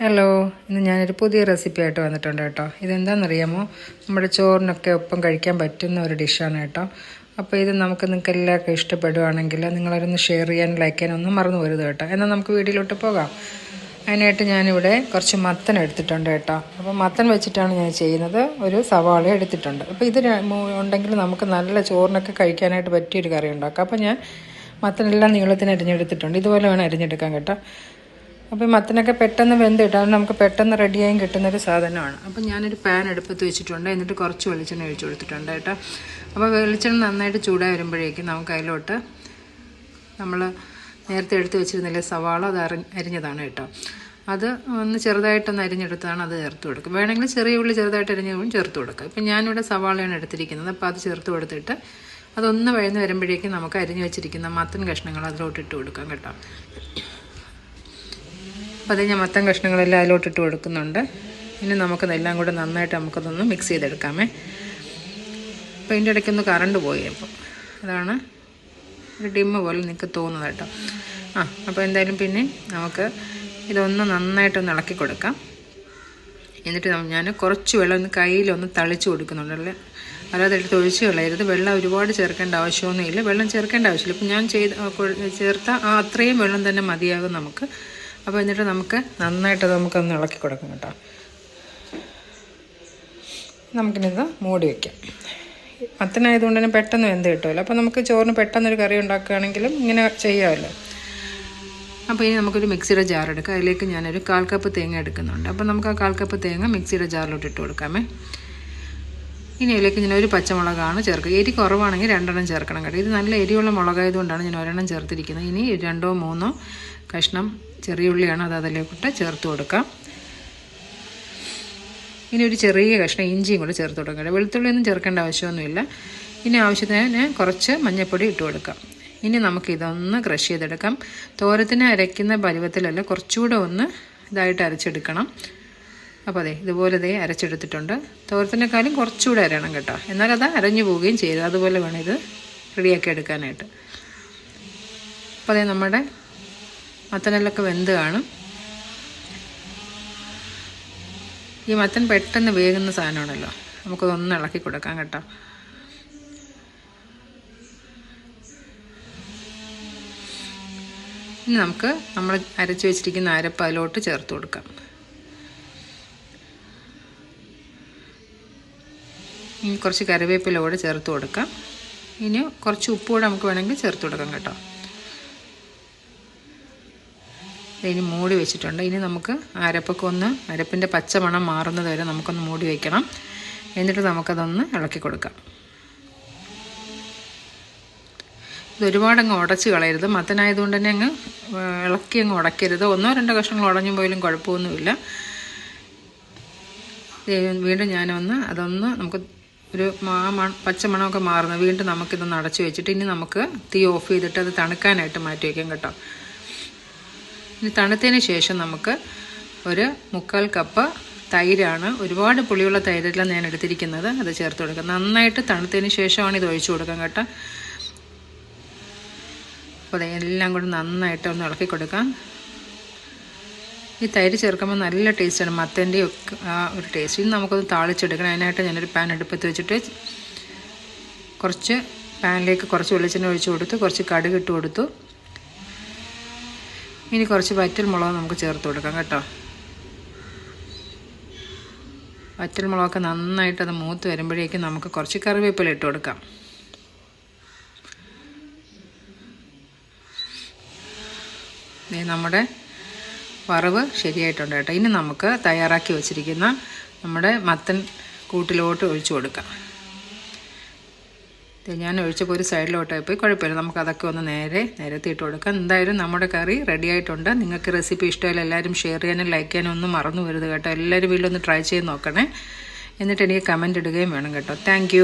Hello ഇന്ന് ഞാനൊരു പുതിയ റെസിപ്പി ആയിട്ട് വന്നിട്ടുണ്ട് കേട്ടോ. ഇതെന്താണെന്നറിയാമോ? നമ്മുടെ ചോറിനൊക്കെ ഒപ്പം കഴിക്കാൻ പറ്റുന്ന ഒരു ഡിഷാണ് കേട്ടോ. അപ്പോൾ ഇത് നമുക്ക് നിങ്ങൾക്ക് എല്ലാവർക്കും ഇഷ്ടപ്പെടുവാണെങ്കിൽ നിങ്ങളൊന്ന് ഷെയർ ചെയ്യാനും ലൈക്ക് ചെയ്യാനും ഒന്നും മറന്നു പോരുത് കേട്ടോ. എന്നാൽ നമുക്ക് വീട്ടിലോട്ട് പോകാം. അതിനായിട്ട് ഞാനിവിടെ കുറച്ച് മത്തൻ എടുത്തിട്ടുണ്ട് കേട്ടോ. അപ്പോൾ മത്തൻ വെച്ചിട്ടാണ് ഞാൻ ചെയ്യുന്നത്. ഒരു സവാള എടുത്തിട്ടുണ്ട്. അപ്പോൾ ഇത് ഉണ്ടെങ്കിൽ നമുക്ക് നല്ല ചോറിനൊക്കെ കഴിക്കാനായിട്ട് പറ്റിയൊരു കറി ഉണ്ടാക്കാം. അപ്പോൾ ഞാൻ മത്തനെല്ലാം നീളത്തിന് അരിഞ്ഞെടുത്തിട്ടുണ്ട്. ഇതുപോലെ വേണം അരിഞ്ഞെടുക്കാൻ കേട്ടോ. അപ്പോൾ മത്തനൊക്കെ പെട്ടെന്ന് വെന്ത് നമുക്ക് പെട്ടെന്ന് റെഡിയായും കിട്ടുന്നൊരു സാധനമാണ്. അപ്പോൾ ഞാനൊരു പാൻ എടുപ്പത്ത് വെച്ചിട്ടുണ്ട്. എന്നിട്ട് കുറച്ച് വെളിച്ചെണ്ണ ഒഴിച്ചു കൊടുത്തിട്ടുണ്ട് കേട്ടോ. അപ്പോൾ വെളിച്ചെണ്ണ നന്നായിട്ട് ചൂടായി വരുമ്പോഴേക്കും നമുക്ക് അതിലോട്ട് നമ്മൾ നേരത്തെ എടുത്ത് വെച്ചിരുന്നില്ലേ സവാള അത് അരി അരിഞ്ഞതാണ് കേട്ടോ. അത് ഒന്ന് ചെറുതായിട്ടൊന്ന് അരിഞ്ഞെടുത്താണ് അത് ചേർത്ത് കൊടുക്കും വേണമെങ്കിൽ ചെറിയ ഉള്ളി ചെറുതായിട്ട് അരിഞ്ഞതും ചേർത്ത് കൊടുക്കുക. ഇപ്പം ഞാനിവിടെ സവാളയാണ് എടുത്തിരിക്കുന്നത്. അപ്പോൾ അത് ചേർത്ത് കൊടുത്തിട്ട് അതൊന്ന് വഴന്ന് വരുമ്പോഴേക്കും നമുക്ക് അരിഞ്ഞു വെച്ചിരിക്കുന്ന മത്തൻ കഷ്ണങ്ങൾ അതിലോട്ട് ഇട്ട് കൊടുക്കാം കേട്ടോ. അപ്പോൾ അത് ഞാൻ മത്തൻ കഷ്ണങ്ങളെല്ലാം അതിലോട്ട് ഇട്ട് കൊടുക്കുന്നുണ്ട്. ഇനി നമുക്കതെല്ലാം കൂടെ നന്നായിട്ട് നമുക്കതൊന്ന് മിക്സ് ചെയ്തെടുക്കാമേ. അപ്പോൾ ഇതിന്റെ ഇടയ്ക്കൊന്ന് കറണ്ട് പോയി അപ്പം അതാണ് ഒരു ഡിമ്മ് പോലെ നിങ്ങൾക്ക് തോന്നുന്നത് കേട്ടോ. ആ അപ്പോൾ എന്തായാലും പിന്നെ നമുക്ക് ഇതൊന്ന് നന്നായിട്ടൊന്ന് ഇളക്കി കൊടുക്കാം. എന്നിട്ട് ഞാൻ കുറച്ച് വെള്ളം ഒന്ന് കയ്യിലൊന്ന് തളിച്ച് കൊടുക്കുന്നുണ്ടല്ലേ അല്ലാതെ എടുത്ത് ഒഴിച്ച് കളയരുത്. വെള്ളം ഒരുപാട് ചേർക്കേണ്ട ആവശ്യമൊന്നുമില്ല. വെള്ളം ചേർക്കേണ്ട ആവശ്യമില്ല. ഇപ്പം ഞാൻ ചെയ്ത് ചേർത്ത അത്രയും വെള്ളം തന്നെ മതിയാകും നമുക്ക്. അപ്പോൾ എന്നിട്ട് നമുക്ക് നന്നായിട്ട് നമുക്കൊന്ന് ഇളക്കി കൊടുക്കാം കേട്ടോ. നമുക്കിനിത് മൂടി വയ്ക്കാം മത്തനായതുകൊണ്ട് തന്നെ പെട്ടെന്ന് വെന്ത് കിട്ടുമല്ലോ. അപ്പോൾ നമുക്ക് ചോറിന് പെട്ടെന്നൊരു കറി ഉണ്ടാക്കുകയാണെങ്കിലും ഇങ്ങനെ ചെയ്യാമല്ലോ. അപ്പോൾ ഇനി നമുക്കൊരു മിക്സിയുടെ ജാർ എടുക്കാം. അതിലേക്ക് ഞാനൊരു കാൽ കപ്പ് തേങ്ങ എടുക്കുന്നുണ്ട്. അപ്പോൾ നമുക്ക് ആ കാൽ കപ്പ് തേങ്ങ മിക്സിയുടെ ജാറിലോട്ട് ഇട്ട് കൊടുക്കാമേ. ഇനി അതിലേക്ക് ഞാൻ ഒരു പച്ചമുളകാണ് ചേർക്കുക. എരി കുറവാണെങ്കിൽ രണ്ടെണ്ണം ചേർക്കണം കേട്ടോ. ഇത് നല്ല എരിയുള്ള മുളകായതുകൊണ്ടാണ് ഞാൻ ഒരെണ്ണം ചേർത്തിരിക്കുന്നത്. ഇനി രണ്ടോ മൂന്നോ കഷ്ണം ചെറിയ ഉള്ളിയാണ് അത് അതിലേക്കിട്ട് ചേർത്ത് കൊടുക്കാം. ഇനി ഒരു ചെറിയ കഷ്ണം ഇഞ്ചിയും കൂടെ ചേർത്ത് കൊടുക്കണം വെളുത്തുള്ളി ഒന്നും ചേർക്കേണ്ട ആവശ്യമൊന്നുമില്ല. ഇനി ആവശ്യത്തിന് കുറച്ച് മഞ്ഞൾപ്പൊടി ഇട്ട് കൊടുക്കാം. ഇനി നമുക്ക് ഇതൊന്ന് ക്രഷ് ചെയ്തെടുക്കാം. തോരത്തിന് അരയ്ക്കുന്ന പരുവത്തിലല്ല കുറച്ചുകൂടെ ഒന്ന് ഇതായിട്ട് അരച്ചെടുക്കണം. അപ്പോൾ അതെ ഇതുപോലെ ദേ അരച്ചെടുത്തിട്ടുണ്ട്. തോരത്തിനേക്കാളും കുറച്ചുകൂടെ അരയണം കേട്ടോ. എന്നാൽ അത് അരഞ്ഞു പോവുകയും ചെയ്തു. അതുപോലെ വേണം ഇത് റെഡിയാക്കി എടുക്കാനായിട്ട്. അപ്പോൾ അതെ നമ്മുടെ മത്തനെല്ലൊക്കെ വെന്ത് കാണും. ഈ മത്തൻ പെട്ടെന്ന് വേകുന്ന സാധനമാണല്ലോ. നമുക്കതൊന്ന് ഇളക്കി കൊടുക്കാം കേട്ടോ. ഇനി നമുക്ക് നമ്മൾ അരച്ച് വെച്ചിരിക്കുന്ന അരപ്പ് അതിലോട്ട് ചേർത്ത് കൊടുക്കാം. ഇനി കുറച്ച് കറിവേപ്പില കൂടെ ചേർത്ത് കൊടുക്കാം. ഇനി കുറച്ച് ഉപ്പ് കൂടെ നമുക്ക് വേണമെങ്കിൽ ചേർത്ത് കൊടുക്കാം കേട്ടോ. ഇനി മൂടി വെച്ചിട്ടുണ്ട്. ഇനി നമുക്ക് അരപ്പൊക്കെ ഒന്ന് അരപ്പിന്റെ പച്ചമണം മാറുന്നത് വരെ നമുക്കൊന്ന് മൂടി വയ്ക്കണം എന്നിട്ട് നമുക്കതൊന്ന് ഇളക്കി കൊടുക്കാം. ഇത് ഒരുപാട് അങ്ങ് ഉടച്ച് കളയരുത്. മത്തനായതുകൊണ്ട് തന്നെ അങ്ങ് ഇളക്കി അങ്ങ് ഉടയ്ക്കരുത് ഒന്നോ രണ്ടോ കഷ്ണങ്ങൾ ഉടഞ്ഞു പോയാലും കുഴപ്പമൊന്നുമില്ല. വീണ്ടും ഞാനൊന്ന് അതൊന്ന് നമുക്ക് ഒരു മാ മണ- പച്ചമണമൊക്കെ മാറുന്നു. വീണ്ടും നമുക്കിതൊന്ന് അടച്ചു വെച്ചിട്ട് ഇനി നമുക്ക് തീ ഓഫ് ചെയ്തിട്ട് അത് തണുക്കാനായിട്ട് മാറ്റി വയ്ക്കാം കേട്ടോ. ഇനി തണുത്തതിന് ശേഷം നമുക്ക് ഒരു മുക്കാൽ കപ്പ് തൈരാണ്. ഒരുപാട് പുളിയുള്ള തൈരെല്ലാം ഞാൻ എടുത്തിരിക്കുന്നത്. അത് ചേർത്ത് കൊടുക്കാം. നന്നായിട്ട് തണുത്തതിന് ശേഷമാണ് ഇത് ഒഴിച്ചു കൊടുക്കാൻ കേട്ടോ. അപ്പോൾ അതെല്ലാം കൂടി നന്നായിട്ട് ഒന്ന് ഇളക്കി കൊടുക്കാം. ഈ തൈര് ചേർക്കുമ്പോൾ നല്ല ടേസ്റ്റാണ് മത്തന്റെ ഒക്കെ ഒരു ടേസ്റ്റ് ഇത് നമുക്കൊന്ന് താളിച്ചെടുക്കണം. അതിനായിട്ട് ഞാനൊരു പാൻ അടുപ്പത്ത് വെച്ചിട്ട് കുറച്ച് പാനിലേക്ക് കുറച്ച് വെളിച്ചെണ്ണ ഒഴിച്ചു കൊടുത്തു കുറച്ച് കടുക് ഇട്ട് കൊടുത്തു. ഇനി കുറച്ച് വറ്റൽ മുളക് നമുക്ക് ചേർത്ത് കൊടുക്കാം കേട്ടോ. വറ്റൽ മുളകൊക്കെ നന്നായിട്ട് അത് മൂത്ത് വരുമ്പോഴേക്കും നമുക്ക് കുറച്ച് കറിവേപ്പില ഇട്ട് കൊടുക്കാം. നമ്മുടെ വറവ് ശരിയായിട്ടുണ്ട് കേട്ടോ. ഇനി നമുക്ക് തയ്യാറാക്കി വെച്ചിരിക്കുന്ന നമ്മുടെ മത്തൻ കൂട്ടിലോട്ട് ഒഴിച്ചു കൊടുക്കാം. ഞാൻ ഒഴിച്ചപ്പോൾ ഒരു സൈഡിലോട്ടായി പോയി. കുഴപ്പമില്ല നമുക്ക് അതൊക്കെ ഒന്ന് നേരെ നിരത്തിയിട്ട് കൊടുക്കാം. എന്തായാലും നമ്മുടെ കറി റെഡി ആയിട്ടുണ്ട്. നിങ്ങൾക്ക് റെസിപ്പി ഇഷ്ടമായാലും എല്ലാവരും ഷെയർ ചെയ്യാനും ലൈക്ക് ചെയ്യാനും ഒന്നും മറന്നു വരുത് കേട്ടോ. എല്ലാവരും വീട്ടിലൊന്ന് ട്രൈ ചെയ്ത് നോക്കണേ. എന്നിട്ട് എനിക്ക് കമന്റ് ഇടുകയും വേണം കേട്ടോ. താങ്ക്